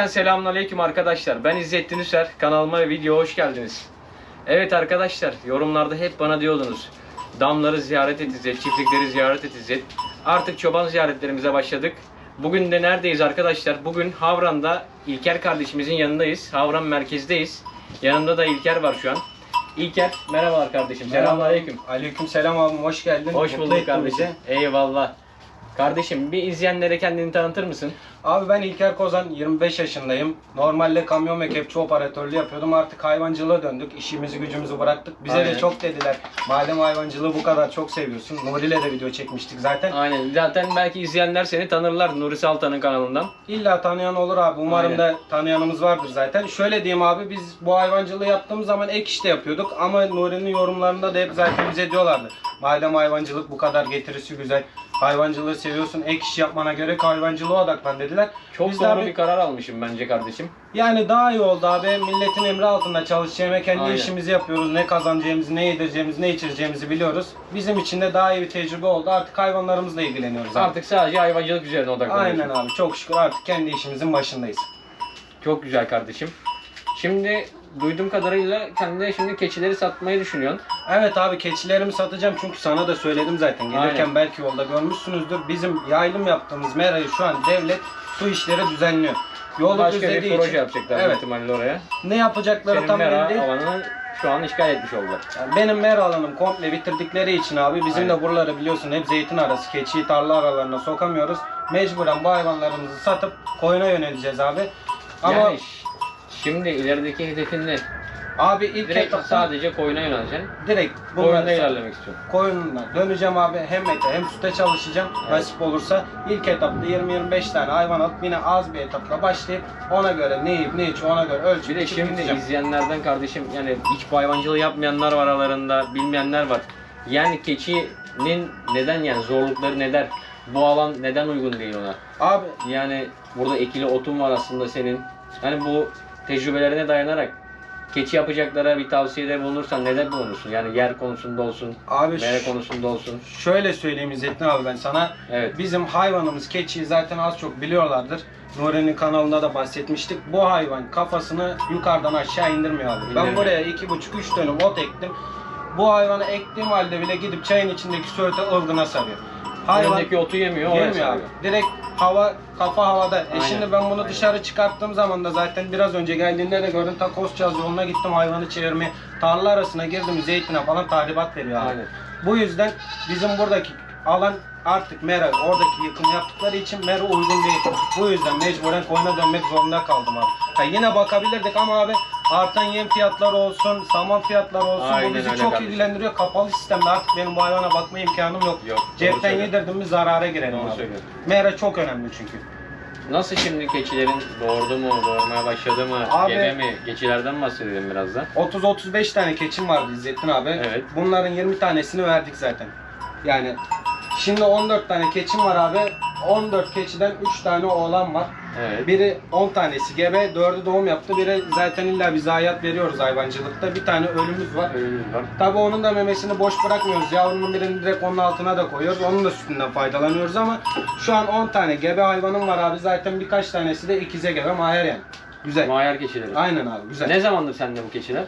Cümleten selamünaleyküm arkadaşlar. Ben İzzettin Üser. Kanalıma ve videoya hoş geldiniz. Evet arkadaşlar, yorumlarda hep bana diyordunuz. Damları ziyaret et İzzet, çiftlikleri ziyaret et İzzet. Artık çoban ziyaretlerimize başladık. Bugün de neredeyiz arkadaşlar? Bugün Havran'da İlker kardeşimizin yanındayız. Havran merkezdeyiz. Yanımda da İlker var şu an. İlker, merhabalar kardeşim. Selamünaleyküm. Aleyküm selam abim hoş geldin. Hoş Mutlu bulduk ettin kardeşim. bizi. Eyvallah. Kardeşim bir izleyenlere kendini tanıtır mısın? Abi ben İlker Kozan 25 yaşındayım. Normalde kamyon ve kepçe operatörlüğü yapıyordum. Artık hayvancılığa döndük. İşimizi gücümüzü bıraktık. Bize Aynen. de çok dediler. Madem hayvancılığı bu kadar çok seviyorsun. Nuri ile de video çekmiştik zaten. Aynen. Zaten belki izleyenler seni tanırlar Nuri Saltan'ın kanalından. İlla tanıyan olur abi. Umarım Aynen. da tanıyanımız vardır zaten. Şöyle diyeyim abi biz bu hayvancılığı yaptığımız zaman ek işte yapıyorduk. Ama Nuri'nin yorumlarında da hep zaten bize diyorlardı. Madem hayvancılık bu kadar getirisi güzel. Hayvancılığı seviyorsun. Ek iş yapmana gerek hayvancılığa odaklan dediler. Çok Biz de doğru abi- bir karar almışım bence kardeşim. Yani daha iyi oldu abi. Milletin emri altında çalışacağıma kendi Aynen. işimizi yapıyoruz. Ne kazanacağımızı, ne yedireceğimizi, ne içireceğimizi biliyoruz. Bizim için de daha iyi bir tecrübe oldu. Artık hayvanlarımızla ilgileniyoruz abi. Artık sadece hayvancılık üzerine odaklanıyorsun. Aynen abi. Çok şükür artık kendi işimizin başındayız. Çok güzel kardeşim. Şimdi duyduğum kadarıyla kendine şimdi keçileri satmayı düşünüyorsun. Evet abi keçilerimi satacağım çünkü sana da söyledim zaten. Gelirken Aynen. belki yolda görmüşsünüzdür. Bizim yaylım yaptığımız merayı şu an devlet su işleri düzenliyor. Yolu Başka bir proje için yapacaklar evet, ihtimalle oraya. ne yapacakları Senin tam belli değil. şu an işgal etmiş oldular. Yani benim mera alanım komple bitirdikleri için abi bizim Aynen. de buraları biliyorsun hep zeytin arası keçiyi tarla aralarına sokamıyoruz. Mecburen bu hayvanlarımızı satıp koyuna yöneleceğiz abi. Ama Yani şimdi ilerideki hedefin ne? abi ilk Direkt etapta sadece koyuna yöneleceksin. direkt Koyunda bunları ilerlemek istiyorum. koyunla döneceğim abi hem ete hem süte çalışacağım Evet. nasip olursa. ilk etapta 20-25 tane hayvan alıp yine az bir etapla başlayıp ona göre ne yiyip ne içiyor ona göre ölçüp Bir de biçip şimdi gideceğim. izleyenlerden kardeşim yani hiç bu hayvancılığı yapmayanlar var aralarında, bilmeyenler var. Yani keçinin neden yani zorlukları neden? Bu alan neden uygun değil ona? Abi Yani burada ekili otun var aslında senin. Hani bu tecrübelerine dayanarak keçi yapacaklara bir tavsiyede bulunursan neden bulunursun? Yani yer konusunda olsun, abi mere ş- konusunda olsun. şöyle söyleyeyim İzzettin abi ben sana. Evet. Bizim hayvanımız keçiyi zaten az çok biliyorlardır. Nuri'nin kanalında da bahsetmiştik. Bu hayvan kafasını yukarıdan aşağı indirmiyor abi. Ben İndirmiyor. buraya 2,5-3 dönüm ot ektim. Bu hayvanı ektiğim halde bile gidip çayın içindeki söğüte ılgına sarıyor. Hayvan Önündeki otu yemiyor, oraya yemiyor abi. sarıyor. Direkt hava kafa havada. E Aynen. şimdi ben bunu dışarı çıkarttığım zaman da zaten biraz önce geldiğinde de gördün ta Kosçaz yoluna gittim hayvanı çevirmeye. Tarla arasına girdim zeytine falan tahribat veriyor abi. Aynen. Bu yüzden bizim buradaki alan artık mera oradaki yıkım yaptıkları için mera uygun değil. Bu yüzden mecburen koyuna dönmek zorunda kaldım abi. Ha yine bakabilirdik ama abi artan yem fiyatları olsun, saman fiyatları olsun Aynen bu bizi öyle çok kardeşim. ilgilendiriyor. Kapalı sistemde artık benim bu hayvana bakma imkanım yok. Yok, doğru Cepten söylüyorsun. yedirdim mi zarara girelim Doğru abi. söylüyorsun. Mera çok önemli çünkü. Nasıl şimdi keçilerin doğurdu mu, doğurmaya başladı mı, Abi- gebe mi? Keçilerden bahsedelim biraz da. 30-35 tane keçim vardı İzzettin abi. Evet. Bunların 20 tanesini verdik zaten. Yani şimdi 14 tane keçim var abi. 14 keçiden 3 tane oğlan var. Evet. Biri 10 tanesi gebe, 4'ü doğum yaptı. Biri zaten illa bir zayiat veriyoruz hayvancılıkta. Bir tane ölümümüz var. Ölümümüz var. Tabi onun da memesini boş bırakmıyoruz. Yavrunun birini direkt onun altına da koyuyoruz. Onun da sütünden faydalanıyoruz ama şu an 10 tane gebe hayvanım var abi. Zaten birkaç tanesi de ikize gebe maher yani. Güzel. Mahyer keçileri. Aynen abi güzel. Ne zamandır sende bu keçiler?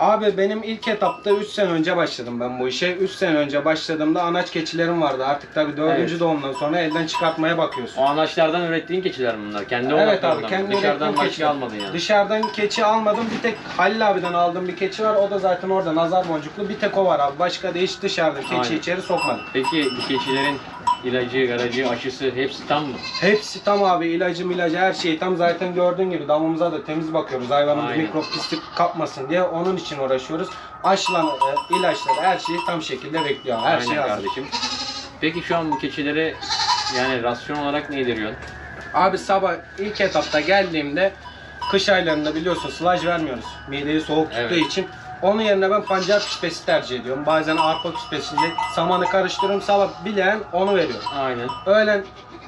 Abi benim ilk etapta 3 sene önce başladım ben bu işe. 3 sene önce başladığımda anaç keçilerim vardı. Artık tabii 4. Evet. doğumdan sonra elden çıkartmaya bakıyorsun. O anaçlardan ürettiğin keçiler mi bunlar? Kendi Evet abi kendi Dışarıdan başka keçiler. almadın yani. Dışarıdan keçi almadım. Bir tek Halil abiden aldığım bir keçi var. O da zaten orada nazar boncuklu. Bir tek o var abi. Başka da hiç dışarıdan keçi Aynen. içeri sokmadım. Peki bu keçilerin ilacı, garacı, aşısı hepsi tam mı? Hepsi tam abi. ilacı milacı her şeyi tam. Zaten gördüğün gibi damımıza da temiz bakıyoruz. Hayvanımız Aynen. mikrop pislik kapmasın diye. Onun için uğraşıyoruz. Aşılama, e, ilaçları her şeyi tam şekilde bekliyor. Her Aynen şey hazır. kardeşim. Peki şu an bu keçileri yani rasyon olarak ne yediriyorsun? Abi sabah ilk etapta geldiğimde kış aylarında biliyorsun slaj vermiyoruz. Mideyi soğuk tuttuğu Evet. için. Onun yerine ben pancar pispesi tercih ediyorum. Bazen arpa pispesiyle samanı karıştırıyorum. Sabah bileğen onu veriyorum. Aynen. Öğlen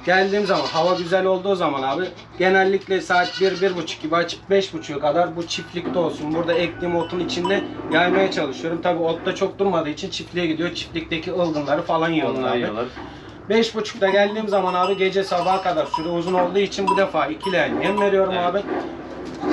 geldiğim zaman hava güzel olduğu zaman abi genellikle saat 1-1.30 gibi açıp 5.30'a kadar bu çiftlikte olsun. Burada ektiğim otun içinde yaymaya çalışıyorum. Tabi otta çok durmadığı için çiftliğe gidiyor. Çiftlikteki ılgınları falan yiyorlar Onlar abi. yiyorlar. 5.30'da geldiğim zaman abi gece sabaha kadar süre uzun olduğu için bu defa 2 leğen yem veriyorum Evet. abi.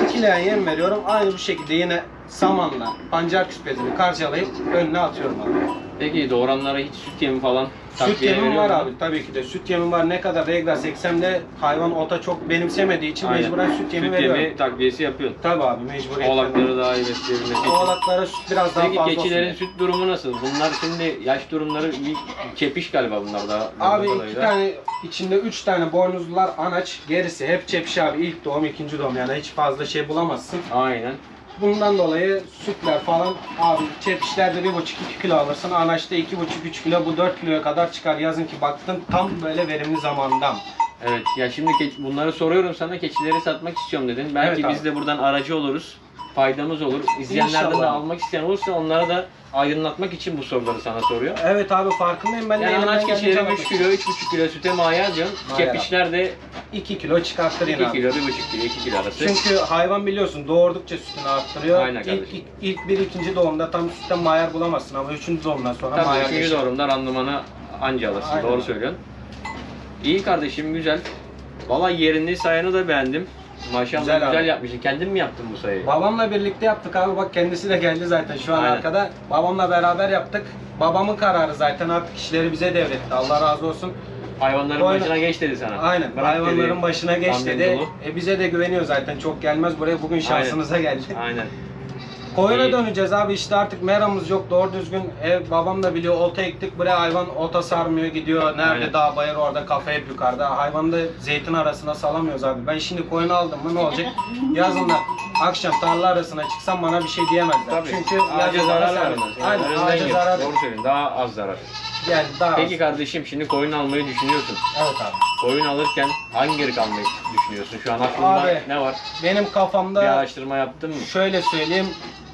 2 leğen yem veriyorum. Aynı bu şekilde yine samanla pancar küspesini karşılayıp önüne atıyorum abi. Peki doğuranlara hiç süt yemi falan Süt takviye yemim veriyor var mu? abi tabii ki de. Süt yemim var. Ne kadar regla seksem de hayvan ota çok benimsemediği için Aynen. mecburen süt yemi Süt veriyorum. yemi takviyesi yapıyorsun. Tabii abi mecburiyetten. Oğlakları daha iyi besleyebilmesi için. Oğlaklara süt biraz daha Peki fazla keçilerin olsun. süt durumu nasıl? Bunlar şimdi yaş durumları bir kepiş galiba bunlar da. Abi bildiğim iki kadarıyla. tane içinde üç tane boynuzlular anaç gerisi hep çepiş abi ilk doğum ikinci doğum yani hiç fazla şey bulamazsın. Aynen. Bundan dolayı sütler falan abi çepişlerde bir buçuk iki kilo alırsın anaçta iki buçuk üç kilo bu dört kiloya kadar çıkar yazın ki baktın tam böyle verimli zamanda. Evet ya şimdi bunları soruyorum sana keçileri satmak istiyorum dedin. Belki Evet abi. biz de buradan aracı oluruz. Faydamız olur. İzleyenlerden de İnşallah. almak isteyen olursa onlara da aydınlatmak için bu soruları sana soruyor. Evet abi farkındayım ben de Yani elimden anaç geldiğince keçileri bakmak 3 kilo, 3,5 kilo süte maya diyorsun. Maya de 2 kilo çıkartır 2 yine abi. kilo, 1,5 kilo, 2 kilo arası. Çünkü hayvan biliyorsun doğurdukça sütünü arttırıyor. Aynen ilk, kardeşim. ilk, ilk bir ikinci doğumda tam sütten mayar bulamazsın ama üçüncü doğumdan sonra Tabii mayar üçüncü geçer. doğrumda randımanı anca alırsın. Aynen. Doğru söylüyorsun. İyi kardeşim güzel. Valla yerini sayanı da beğendim. Maşallah Güzel güzel, abi. yapmışsın. Kendin mi yaptın bu sayıyı? Babamla birlikte yaptık abi bak kendisi de geldi zaten şu an Aynen. arkada. Babamla beraber yaptık. Babamın kararı zaten artık işleri bize devretti. Allah razı olsun. Hayvanların Oyna- başına geç dedi sana. Aynen. Bırak hayvanların dedi. başına geç Tam dedi. dolu. E bize de güveniyor zaten. Çok gelmez buraya. Bugün şansınıza geldi. Aynen. Koyuna döneceğiz abi işte artık meramız yok doğru düzgün ev babam da biliyor olta ektik buraya hayvan ota sarmıyor gidiyor nerede Aynen. dağ bayır orada kafe hep yukarıda hayvanı da zeytin arasına salamıyoruz abi ben şimdi koyunu aldım mı ne olacak yazın da akşam tarla arasına çıksam bana bir şey diyemezler Tabii. çünkü ağaca yazın zarar bana vermez. serbest. Yani. aynen ağaca gir. zarar Doğru söylüyorsun. Daha az zarar. Yani daha Peki kardeşim şimdi koyun almayı düşünüyorsun. evet abi Koyun alırken hangi ırk almayı düşünüyorsun? Şu an aklında Abi, ne var? benim Bir kafamda araştırma yaptın mı? şöyle söyleyeyim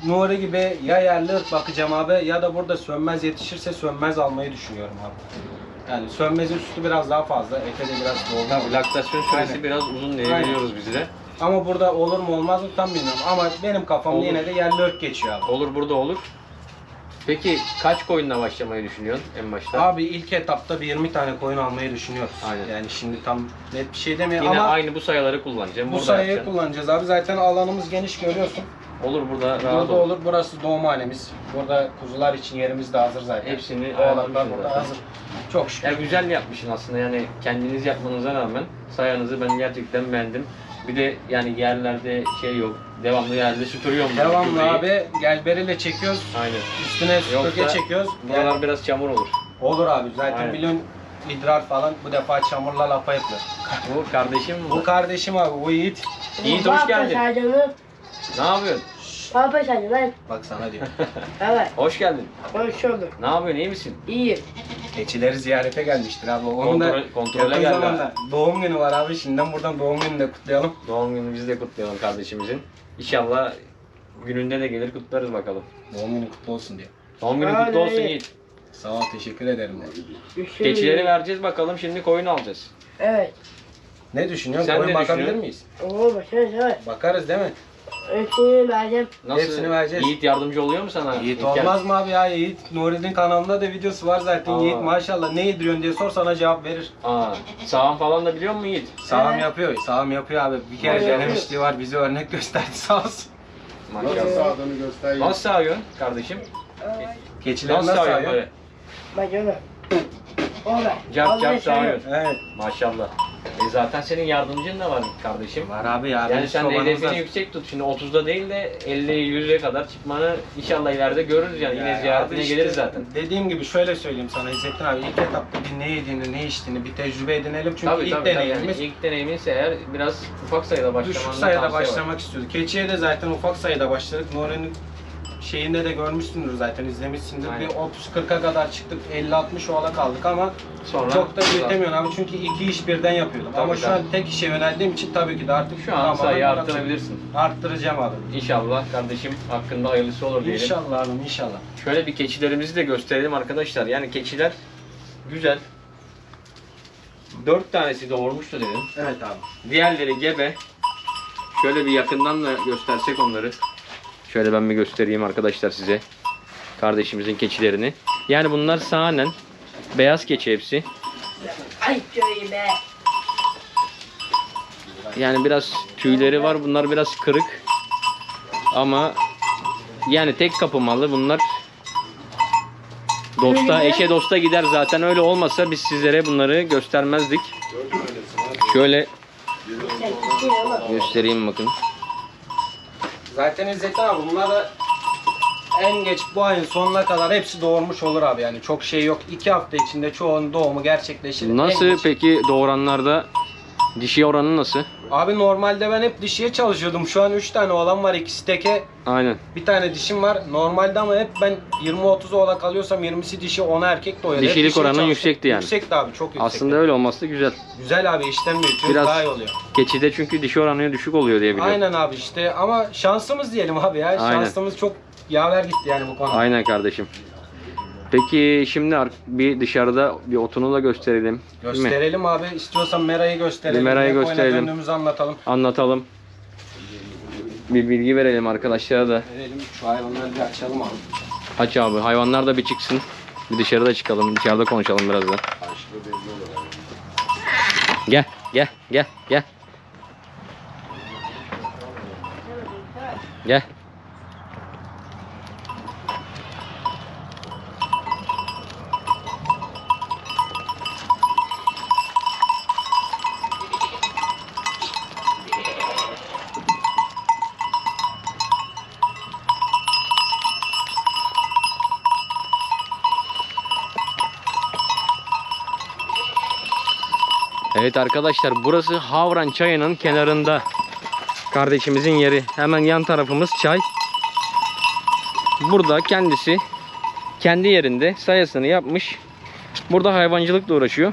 Nuri gibi ya yerli ırk bakacağım abi ya da burada sönmez yetişirse sönmez almayı düşünüyorum abi. Yani sönmezin sütü biraz daha fazla, ete de biraz doğru. Tabii laktasyon süresi Aynen. biraz uzun diye Aynen. biliyoruz biz de. Ama burada olur mu olmaz mı tam bilmiyorum. Ama benim kafamda Olur. yine de yerli ırk geçiyor abi. Olur burada olur. Peki kaç koyunla başlamayı düşünüyorsun en başta? Abi ilk etapta bir 20 tane koyun almayı düşünüyoruz. Aynen. Yani şimdi tam net bir şey demiyorum Yine ama aynı bu sayıları kullanacağım. bu Burada sayıyı yapacaksın. kullanacağız abi. Zaten alanımız geniş görüyorsun. Olur burada rahat Burada ol. olur. Burası doğumhanemiz. Burada kuzular için yerimiz de hazır zaten. Hepsini Oğlaklar ayarlamışsın burada zaten. hazır. Çok şükür. Ya güzel yapmışsın aslında yani kendiniz yapmanıza rağmen sayanızı ben gerçekten beğendim. Bir de yani yerlerde şey yok. Devamlı yerde süpürüyorum. ben Devamlı abi gelberiyle çekiyoruz. Aynen. Üstüne süpürge Yoksa çekiyoruz. Buralar biraz çamur olur. Olur abi. Zaten Aynen. milyon idrar falan bu defa çamurla lapa yapıyor. Bu kardeşim Bu bu. kardeşim abi bu Yiğit. Yiğit hoş geldin. Ne yapıyorsun? Papa sen lan. Bak sana diyor. Evet. Hoş geldin. Hoş bulduk. Ne yapıyorsun? iyi misin? İyi. Keçileri ziyarete gelmiştir abi. Onun da Kontrol- kontrole yakın geldi zamanda doğum günü var abi. Şimdiden buradan doğum gününü de kutlayalım. Doğum gününü biz de kutlayalım kardeşimizin. İnşallah gününde de gelir kutlarız bakalım. Doğum günü kutlu olsun diye. Doğum günün kutlu olsun Oley. Yiğit. Sağ ol teşekkür ederim. Üşüyorum. Keçileri vereceğiz bakalım şimdi koyun alacağız. Evet. Ne düşünüyorsun? Sen Koyun ne bakabilir düşünüyorsun? miyiz? Oo başarı evet. Bakarız değil mi? Ötünü vereceğim. Nasıl? Hepsini vereceğiz. Yiğit yardımcı oluyor mu sana? Yiğit İlker? olmaz mı abi ya Yiğit? Nuri'nin kanalında da videosu var zaten. Aa. Yiğit maşallah ne yediriyorsun diye sor sana cevap verir. Aa, sağım falan da biliyor musun Yiğit? Sağım Evet. yapıyor. Sağım yapıyor abi. Bir kere denemişliği var. Bize örnek gösterdi sağ olsun. Nasıl Maşallah. sağdığını göster. Nasıl sağıyorsun kardeşim? Keçileri Nasıl nasıl sağıyor? böyle? Bacana. Orada. Cap cap sağıyorsun. Evet. Maşallah. E zaten senin yardımcın da var kardeşim. Var abi ya. Yani sen de hedefini var. yüksek tut. Şimdi 30'da değil de 50'ye 100'e kadar çıkmanı inşallah ileride görürüz yani. Yine ziyaretine abi işte geliriz zaten. Dediğim gibi şöyle söyleyeyim sana İzzettin abi ilk etapta bir ne yediğini ne içtiğini bir tecrübe edinelim çünkü Tabii ilk tabii, tabii. Yani deneyimimiz ilk eğer biraz ufak sayıda başlamanı düşük tavsiye sayıda var. başlamak istiyorduk. Keçiye de zaten ufak sayıda başladık. Nuri'nin şeyinde de görmüşsündür zaten izlemişsindir. Aynen. Bir 30-40'a kadar çıktık 50-60 oğla kaldık ama Sonra çok da büyütemiyorsun abi çünkü iki iş birden yapıyordum. Tabii, ama şu an tek işe yöneldiğim için tabii ki de artık Şu an sayıyı arttırabilirsin. Arttıracağım abi. İnşallah kardeşim hakkında hayırlısı olur diyelim. İnşallah abim inşallah. Şöyle bir keçilerimizi de gösterelim arkadaşlar. Yani keçiler güzel. Dört tanesi doğurmuştu dedim. Evet abi. Diğerleri gebe. Şöyle bir yakından da göstersek onları. Şöyle ben bir göstereyim arkadaşlar size. Kardeşimizin keçilerini. Yani bunlar sahnen beyaz keçi hepsi. Ay şöyle. Yani biraz tüyleri var. Bunlar biraz kırık. Ama yani tek kapı malı bunlar. Dosta, eşe dosta gider zaten. Öyle olmasa biz sizlere bunları göstermezdik. Şöyle ama. göstereyim bakın. Zaten İzzettin abi bunlar da en geç bu ayın sonuna kadar hepsi doğurmuş olur abi yani çok şey yok. 2 hafta içinde çoğunun doğumu gerçekleşir. En Nasıl geç- peki doğuranlarda dişi oranı nasıl? Abi normalde ben hep dişiye çalışıyordum. Şu an 3 tane oğlan var ikisi teke. Aynen. Bir tane dişim var. Normalde ama hep ben 20-30 oğlak alıyorsam 20'si dişi 10'a erkek. Hep Dişilik dişiye oranı çalıştım. yüksekti yani. Yüksekti abi çok yüksekti. Aslında öyle olması da güzel. Güzel abi işlem büyütüyoruz Biraz- daha iyi oluyor. Keçide çünkü dişi oranı düşük oluyor diye biliyorum. Aynen abi işte ama şansımız diyelim abi ya. Aynen. Şansımız çok yaver gitti yani bu konuda. Aynen kardeşim. Peki şimdi ar- bir dışarıda bir otunu da gösterelim. Değil mi? Gösterelim abi. İstiyorsan Mera'yı gösterelim. Bir Mera'yı gösterelim. döndüğümüzü anlatalım. Anlatalım. Bir bilgi verelim arkadaşlara da. Verelim şu hayvanları bir açalım abi. Aç abi hayvanlar da bir çıksın. Bir dışarıda çıkalım. Dışarıda konuşalım biraz da. Gel gel gel gel. Gel. Evet arkadaşlar burası Havran çayının kenarında. Kardeşimizin yeri. Hemen yan tarafımız çay. Burada kendisi kendi yerinde sayısını yapmış. Burada hayvancılıkla uğraşıyor.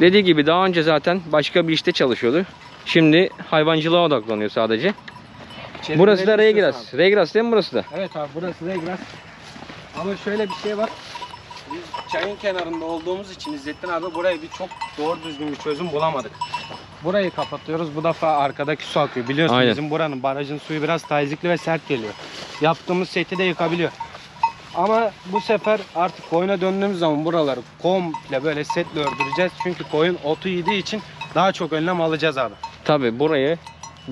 Dediği gibi daha önce zaten başka bir işte çalışıyordu. Şimdi hayvancılığa odaklanıyor sadece. İçeri Burası da Regras. Regras değil mi burası da? Evet abi burası Regras. Ama şöyle bir şey var. Biz çayın kenarında olduğumuz için İzzettin abi buraya bir çok doğru düzgün bir çözüm bulamadık. Burayı kapatıyoruz. Bu defa arkadaki su akıyor. Biliyorsun Aynen. bizim buranın barajın suyu biraz tazikli ve sert geliyor. Yaptığımız seti de yıkabiliyor. Ama bu sefer artık koyuna döndüğümüz zaman buraları komple böyle setle ördüreceğiz. Çünkü koyun otu yediği için daha çok önlem alacağız abi. Tabi burayı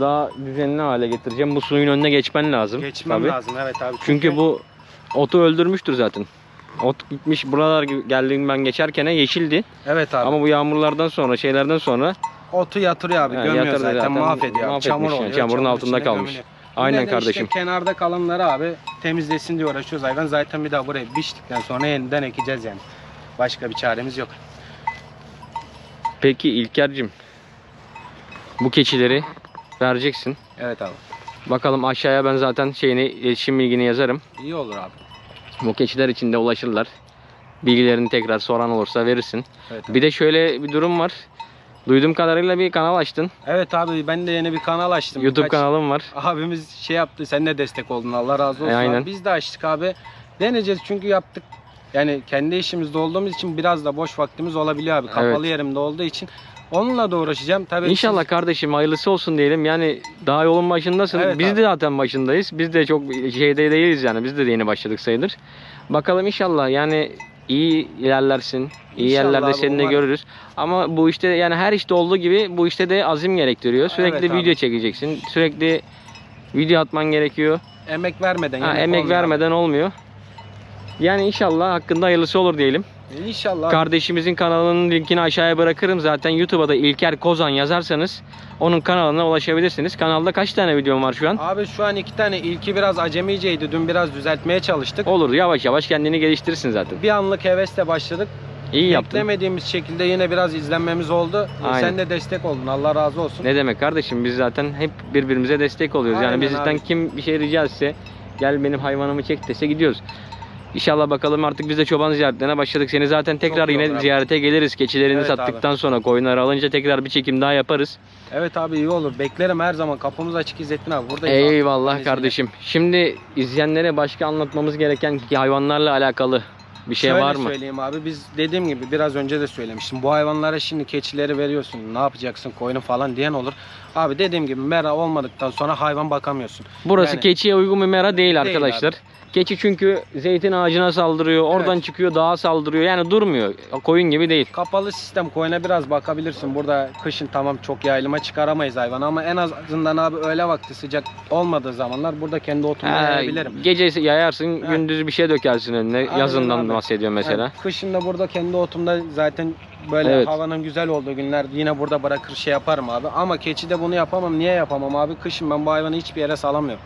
daha düzenli hale getireceğim. Bu suyun önüne geçmen lazım. Geçmem Tabii. lazım evet abi. Çünkü bu otu öldürmüştür zaten. Ot gitmiş buralar geldiğim ben geçerken yeşildi. Evet abi. Ama bu yağmurlardan sonra şeylerden sonra Otu yatırıyor abi. Ha, gömüyor zaten, zaten, mahvediyor. Çamur yani, oluyor. çamurun çamur altında kalmış. gömülüyor. aynen Yine de kardeşim. işte kenarda kalanları abi temizlesin diye uğraşıyoruz hayvan. Zaten bir daha burayı biçtikten sonra yeniden ekeceğiz yani. Başka bir çaremiz yok. Peki İlker'cim bu keçileri vereceksin. Evet abi. Bakalım aşağıya ben zaten şeyini iletişim bilgini yazarım. İyi olur abi. Bu keçiler için de ulaşırlar. Bilgilerini tekrar soran olursa verirsin. Evet. Bir de şöyle bir durum var. Duyduğum kadarıyla bir kanal açtın. Evet abi ben de yeni bir kanal açtım. YouTube Birkaç kanalım var. Abimiz şey yaptı. Sen de destek oldun. Allah razı olsun. E, aynen. abi. Biz de açtık abi. Deneyeceğiz çünkü yaptık. Yani kendi işimizde olduğumuz için biraz da boş vaktimiz olabiliyor abi. Kapalı Evet. yerimde olduğu için. Onunla da uğraşacağım. Tabii İnşallah siz- kardeşim hayırlısı olsun diyelim. Yani daha yolun başındasın. Evet Biz abi. de zaten başındayız. Biz de çok şeyde değiliz yani. Biz de yeni başladık sayılır. Bakalım inşallah yani iyi ilerlersin. İyi İnşallah yerlerde abi, seni de umarım. görürüz. Ama bu işte yani her işte olduğu gibi bu işte de azim gerektiriyor. Sürekli Evet abi. video çekeceksin. Sürekli video atman gerekiyor. emek vermeden. Ha, emek olmuyor abi. vermeden olmuyor. Yani inşallah hakkında hayırlısı olur diyelim. İnşallah. Kardeşimizin kanalının linkini aşağıya bırakırım. Zaten YouTube'a da İlker Kozan yazarsanız onun kanalına ulaşabilirsiniz. Kanalda kaç tane videom var şu an? Abi şu an iki tane ilki biraz acemiceydi. Dün biraz düzeltmeye çalıştık. Olur yavaş yavaş kendini geliştirirsin zaten. Bir anlık hevesle başladık. İyi yaptın. Beklemediğimiz şekilde yine biraz izlenmemiz oldu. Aynen. Sen de destek oldun. Allah razı olsun. Ne demek kardeşim biz zaten hep birbirimize destek oluyoruz. Aynen yani bizden abi. kim bir şey rica etse gel benim hayvanımı çek dese gidiyoruz. İnşallah bakalım artık biz de çoban ziyaretlerine başladık. Seni zaten tekrar iyi yine abi. ziyarete geliriz. Keçilerini Evet sattıktan sonra koyunları alınca tekrar bir çekim daha yaparız. Evet abi iyi olur. Beklerim her zaman. Kapımız açık İzzettin abi. Buradayız. abi. Eyvallah izniyle. kardeşim. Şimdi izleyenlere başka anlatmamız gereken hayvanlarla alakalı Bir şey Şöyle var mı? söyleyeyim abi biz dediğim gibi biraz önce de söylemiştim. Bu hayvanlara şimdi keçileri veriyorsun. Ne yapacaksın koyunu falan diyen olur. Abi dediğim gibi mera olmadıktan sonra hayvan bakamıyorsun. Burası Yani- keçiye uygun bir mera değil, Değil arkadaşlar. Keçi çünkü zeytin ağacına saldırıyor, oradan Evet. çıkıyor dağa saldırıyor. Yani durmuyor. Koyun gibi değil. Kapalı sistem koyuna biraz bakabilirsin. Burada kışın tamam çok yayılıma çıkaramayız hayvanı ama en azından abi öğle vakti sıcak olmadığı zamanlar burada kendi otumu Ha, yayabilirim. gece yayarsın, Evet. gündüz bir şey dökersin önüne. Aynen Yazından abi. bahsediyor mesela. Yani kışın da burada kendi otumda zaten böyle Evet. havanın güzel olduğu günler yine burada bırakır şey yaparım abi. Ama keçide bunu yapamam. Niye yapamam abi? Kışın ben bu hayvanı hiçbir yere salamıyorum.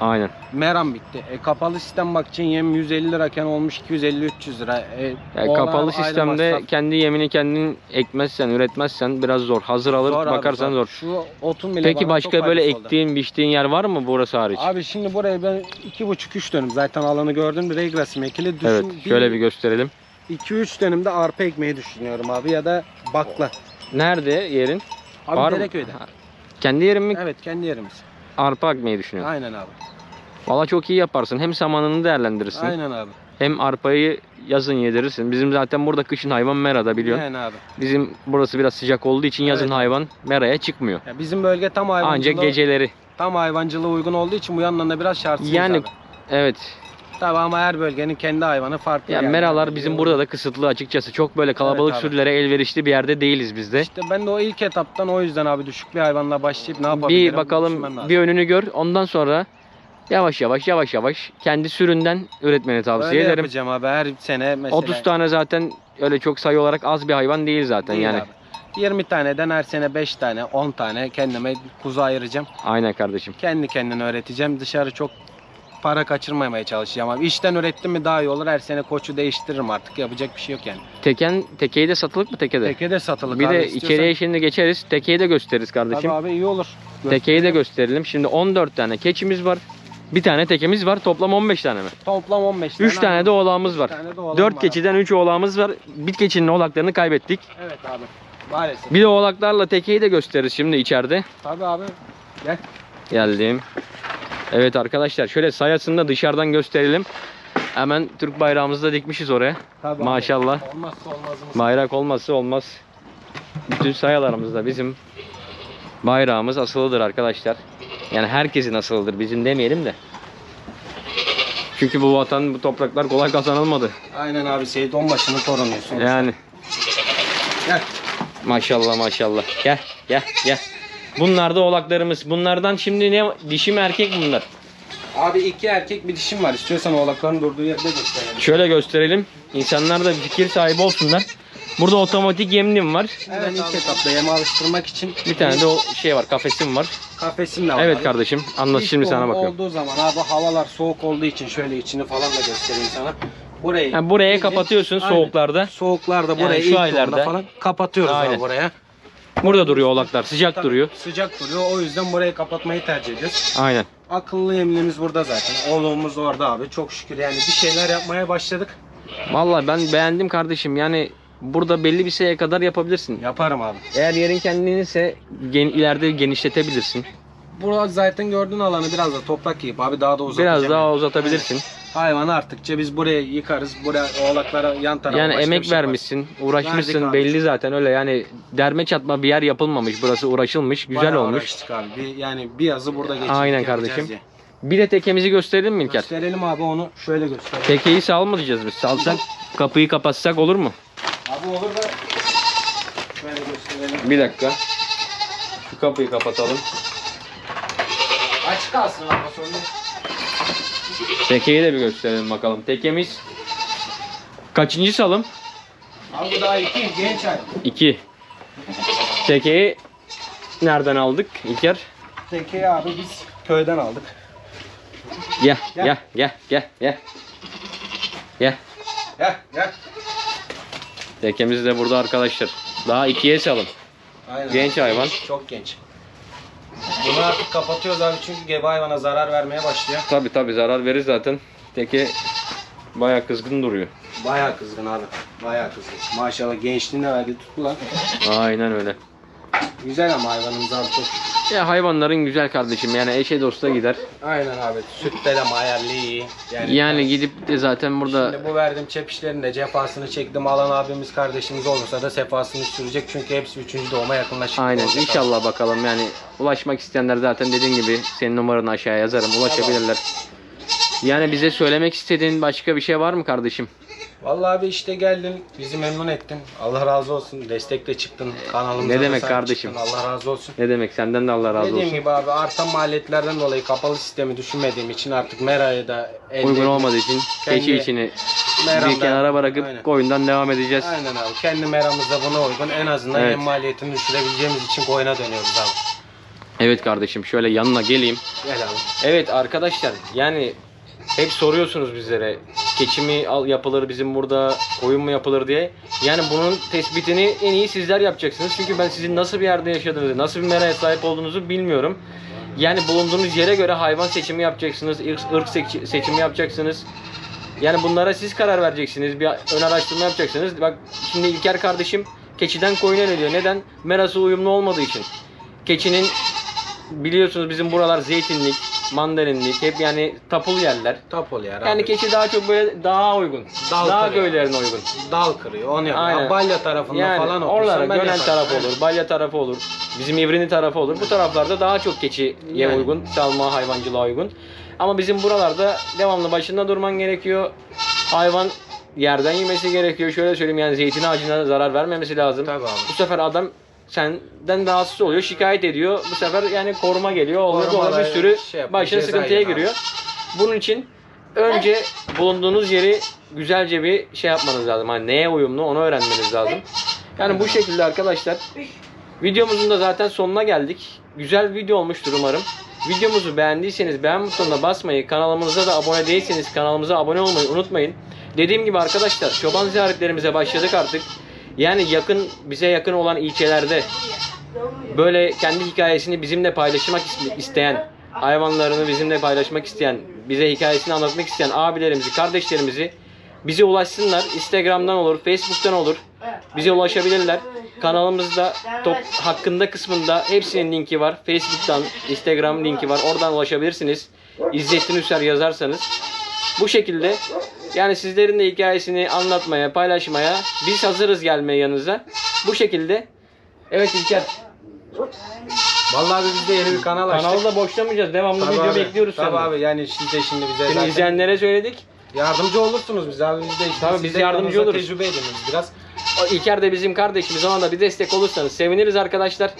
Aynen. Meram bitti. E, kapalı sistem bak için yem 150 liraken olmuş 250-300 lira. E, Yani kapalı sistemde masraf. kendi yemini kendin ekmezsen, üretmezsen biraz zor. Hazır alır Zor abi, bakarsan zor. Şu otun bile Peki başka böyle faydası oldu. ektiğin, biçtiğin yer var mı burası hariç? Abi şimdi buraya ben 2,5-3 dönüm zaten alanı gördüm. Regrasım ekili. Düşün, evet, şöyle bir gösterelim. 2-3 dönümde arpa ekmeyi düşünüyorum abi ya da bakla. Nerede yerin? Abi Var mı? Dereköy'de. Kendi yerin mi? Evet kendi yerimiz. Arpa ekmeyi düşünüyorsun. Aynen abi. Valla çok iyi yaparsın. Hem samanını değerlendirirsin. Aynen abi. Hem arpayı yazın yedirirsin. Bizim zaten burada kışın hayvan merada biliyorsun. Yani abi. Bizim burası biraz sıcak olduğu için yazın Evet. hayvan meraya çıkmıyor. Ya bizim bölge tam hayvancılığa, Ancak geceleri. tam hayvancılığa uygun olduğu için bu yandan da biraz şartsız Yani abi. evet. Tabii ama her bölgenin kendi hayvanı farklı. Ya yani. meralar bizim burada da kısıtlı açıkçası. Çok böyle kalabalık abi. sürülere elverişli bir yerde değiliz biz de. İşte ben de o ilk etaptan o yüzden abi düşük bir hayvanla başlayıp ne yapabilirim? Bir bakalım düşünmem lazım. bir önünü gör. Ondan sonra yavaş yavaş yavaş yavaş kendi süründen üretmeni tavsiye Öyle ederim. yapacağım abi her sene mesela. 30 tane zaten öyle çok sayı olarak az bir hayvan değil zaten Değil yani. abi. 20 taneden her sene 5 tane 10 tane kendime kuzu ayıracağım. Aynen kardeşim. Kendi kendine öğreteceğim. Dışarı çok para kaçırmamaya çalışacağım abi. İşten ürettim mi daha iyi olur. Her sene koçu değiştiririm artık. Yapacak bir şey yok yani. Teken tekeyi de satılık mı tekede? Teke de satılık bir abi. de İstiyorsan- içeriye şimdi geçeriz. Tekeyi de gösteririz kardeşim. Tabii abi iyi olur. Tekeyi de gösterelim. Şimdi 14 tane keçimiz var. Bir tane tekemiz var. Toplam 15 tane mi? Toplam 15 tane. 3 tane de oğlağımız var. Tane de oğlan 4 var keçiden 3 oğlağımız var. Bir keçinin oğlaklarını kaybettik. abi. Evet abi. Maalesef. Bir de oğlaklarla tekeyi de gösteririz şimdi içeride. Tabii abi. Gel. Geldim. Evet arkadaşlar şöyle sayasını da dışarıdan gösterelim. Hemen Türk bayrağımızı da dikmişiz oraya. Tabii abi. Maşallah. Olmazsa olmazımız. Bayrak olmazsa olmaz. Bütün sayalarımızda bizim bayrağımız asılıdır arkadaşlar. Yani herkesin asılıdır. Bizim demeyelim de. Çünkü bu vatan, bu topraklar kolay kazanılmadı. Aynen abi Seyit Onbaşı'nın torunuyorsun. Yani Gel. maşallah maşallah. Gel gel gel. Bunlar da oğlaklarımız. Bunlardan şimdi ne dişi mi erkek bunlar? Abi iki erkek bir dişim var. İstiyorsan oğlakların durduğu yerde gösterelim. Şöyle gösterelim. İnsanlar da bir fikir sahibi olsunlar. Burada otomatik yemlim var. ben ilk etapta yeme alıştırmak için Bir tane de o şey var, kafesim var. kafesim de var. Evet kardeşim. Anlat İlk şimdi sana bakıyorum. olduğu zaman abi havalar soğuk olduğu için şöyle içini falan da göstereyim sana. Burayı Ha, buraya kapatıyorsun Aynen. soğuklarda. Soğuklarda Yani burayı şu ilk aylarda- aylarda falan kapatıyoruz Aynen. abi buraya. Burada duruyor oğlaklar. Sıcak Tabii, duruyor. Sıcak duruyor. O yüzden burayı kapatmayı tercih ediyoruz. Aynen. Akıllı yemliğimiz burada zaten. Oğlumuz orada abi. Çok şükür yani bir şeyler yapmaya başladık. Vallahi ben beğendim kardeşim. Yani burada belli bir şeye kadar yapabilirsin. Yaparım abi. Eğer yerin kendinse gen, ileride genişletebilirsin. Burada zaten gördüğün alanı biraz da toprak yiyip abi daha da uzatacağım. Biraz daha uzatabilirsin. Hayvan arttıkça biz buraya yıkarız. Buraya oğlaklara yan tarafa Yani başka emek şey vermişsin, uğraşmışsın Verdik abi. belli zaten öyle yani derme çatma bir yer yapılmamış. Burası uğraşılmış, güzel Bayağı olmuş. abi. Bir, yani bir yazı burada geçirdik. Aynen kardeşim. diye. Bir de tekemizi gösterelim mi İlker? Gösterelim abi onu şöyle gösterelim. Tekeyi sal mı diyeceğiz biz? Salsak kapıyı kapatsak olur mu? Abi olur da şöyle gösterelim. Bir dakika. Şu kapıyı kapatalım. Açık kalsın abi sonra. Tekeyi de bir gösterelim bakalım. Tekemiz kaçıncı salım? Abi bu daha iki genç ay. 2. Tekeyi nereden aldık İlker? Tekeyi abi biz köyden aldık. Gel, Gel. gel, gel, gel, gel. Gel. Gel gel. Tekemiz de burada arkadaşlar. Daha ikiye salım. Aynen. Genç hayvan. Çok genç. Bunu artık kapatıyoruz abi çünkü gebe hayvana zarar vermeye başlıyor. Tabi tabi zarar verir zaten. Teke baya kızgın duruyor. Bayağı kızgın abi. Bayağı kızgın. Maşallah gençliğine verdi tuttu lan. Aynen öyle. Güzel ama hayvanımız abi çok. Ya hayvanların güzel kardeşim yani eşe dosta gider. Aynen abi. Sütte de mayarlı iyi. Yani gidip de zaten burada Şimdi bu verdiğim çepişlerin de cefasını çektim. Alan abimiz kardeşimiz olursa da sefasını sürecek. Çünkü hepsi 3. doğuma yakınlaşık. aynen olacak abi. inşallah bakalım yani ulaşmak isteyenler zaten dediğin gibi senin numaranı aşağıya yazarım ulaşabilirler. Yani bize söylemek istediğin başka bir şey var mı kardeşim? Vallahi abi işte geldin, bizi memnun ettin. Allah razı olsun. Destekle çıktın. Kanalımıza Ne da demek kardeşim? çıktın. Allah razı olsun. Ne demek senden de Allah razı Dediğim olsun. gibi abi artan maliyetlerden dolayı kapalı sistemi düşünmediğim için artık Mera'ya da elde Uygun olmadığı için kendi keçi meramda- bir kenara bırakıp Aynen. koyundan devam edeceğiz. Aynen abi. Kendi meramızda buna uygun. En azından Evet. yem maliyetini düşürebileceğimiz için koyuna dönüyoruz abi. Evet kardeşim şöyle yanına geleyim. Gel abi. Evet arkadaşlar yani hep soruyorsunuz bizlere keçi mi al- yapılır bizim burada koyun mu yapılır diye. Yani bunun tespitini en iyi sizler yapacaksınız. Çünkü ben sizin nasıl bir yerde yaşadığınızı, nasıl bir meraya sahip olduğunuzu bilmiyorum. Yani bulunduğunuz yere göre hayvan seçimi yapacaksınız, ırk, ırk seçi- seçimi yapacaksınız. Yani bunlara siz karar vereceksiniz. Bir ön araştırma yapacaksınız. Bak şimdi İlker kardeşim keçiden koyuna ne diyor? Neden? Merası uyumlu olmadığı için. Keçinin biliyorsunuz bizim buralar zeytinlik, mandalinlik hep yani tapul yerler. Tapol yer Yani abi. keçi daha çok böyle daha uygun. Dal daha kırıyor. köylerine uygun. Dal kırıyor. Onu yapıyor. Aynen. Ya Balya tarafında Yani falan oralara otursan ben Gönen yaparım. tarafı olur, Balya tarafı olur. Bizim İvrini tarafı olur. Bu taraflarda daha çok keçiye Yani. uygun, salma hayvancılığa uygun. Ama bizim buralarda devamlı başında durman gerekiyor. Hayvan yerden yemesi gerekiyor. Şöyle söyleyeyim yani zeytin ağacına zarar vermemesi lazım. Tabii abi. Bu sefer adam senden rahatsız oluyor, şikayet ediyor. Bu sefer yani koruma geliyor. Oluyor Koruma oluyor bir sürü şey yapıyor, başına sıkıntıya giriyor. Bunun için önce bulunduğunuz yeri güzelce bir şey yapmanız lazım. Hani neye uyumlu onu öğrenmeniz lazım. Yani bu şekilde arkadaşlar videomuzun da zaten sonuna geldik. Güzel bir video olmuştur umarım. Videomuzu beğendiyseniz beğen butonuna basmayı, kanalımıza da abone değilseniz kanalımıza abone olmayı unutmayın. Dediğim gibi arkadaşlar çoban ziyaretlerimize başladık artık. Yani yakın bize yakın olan ilçelerde böyle kendi hikayesini bizimle paylaşmak is- isteyen, hayvanlarını bizimle paylaşmak isteyen, bize hikayesini anlatmak isteyen abilerimizi, kardeşlerimizi bize ulaşsınlar. Instagram'dan olur, Facebook'tan olur. Bize ulaşabilirler. Kanalımızda top hakkında kısmında hepsinin linki var. Facebook'tan, Instagram linki var. Oradan ulaşabilirsiniz. İzzettin Üser yazarsanız. Bu şekilde yani sizlerin de hikayesini anlatmaya, paylaşmaya biz hazırız gelmeye yanınıza. Bu şekilde. Evet İlker. Vallahi biz de yeni bir kanal açtık. Kanalı da boşlamayacağız. Devamlı Tabii video abi, bekliyoruz Tabii senden. abi yani de şimdi bize Şimdi zaten izleyenlere söyledik. yardımcı olursunuz bize abi. Biz de işte Tabii biz de yardımcı oluruz. Tecrübe ediniz biraz. O İlker de bizim kardeşimiz. Ona da bir destek olursanız seviniriz arkadaşlar.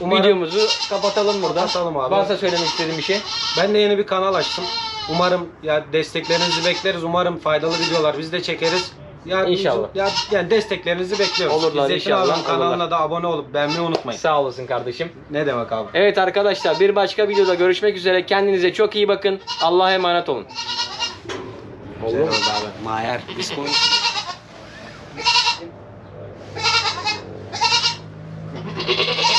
Umarım- Videomuzu kapatalım burada. Kapatalım abi. Varsa söylemek istediğin bir şey. Ben de yeni bir kanal açtım. Umarım ya desteklerinizi bekleriz. Umarım faydalı videolar biz de çekeriz. Ya, İnşallah. Ya, yani desteklerinizi bekliyoruz. Olurlar İzzettin inşallah. Kanalına olurlar. da abone olup beğenmeyi unutmayın. Sağ olasın kardeşim. Ne demek abi. Evet arkadaşlar bir başka videoda görüşmek üzere. Kendinize çok iyi bakın. Allah'a emanet olun. Olur mu? Mayer. Biz konuşuyoruz.